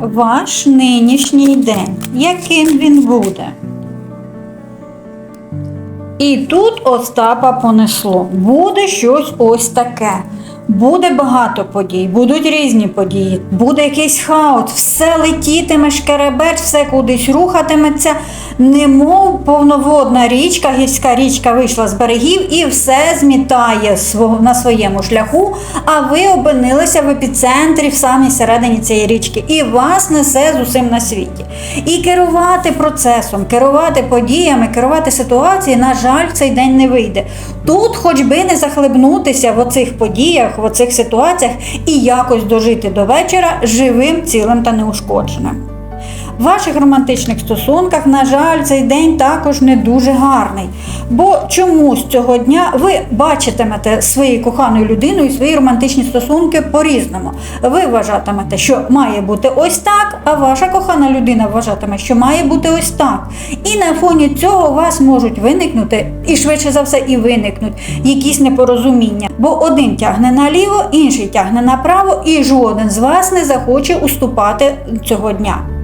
ваш нинішній день, яким він буде? І тут Остапа понесло. Буде щось ось таке. Буде багато подій, будуть різні події, буде якийсь хаос, все летітиме, шкеребець, все кудись рухатиметься, немов повноводна річка, гірська річка вийшла з берегів і все змітає на своєму шляху, а ви опинилися в епіцентрі в самій середині цієї річки, і вас несе з усім на світі. І керувати процесом, керувати подіями, керувати ситуацією, на жаль, в цей день не вийде. Тут, хоч би не захлебнутися в оцих подіях, в оцих ситуаціях і якось дожити до вечора живим, цілим та неушкодженим. В ваших романтичних стосунках, на жаль, цей день також не дуже гарний. Бо чомусь цього дня ви бачитимете своєю коханою людиною свої романтичні стосунки по-різному. Ви вважатимете, що має бути ось так, а ваша кохана людина вважатиме, що має бути ось так. І на фоні цього у вас можуть виникнути, і швидше за все, і виникнуть якісь непорозуміння. Бо один тягне наліво, інший тягне направо, і жоден з вас не захоче уступати цього дня.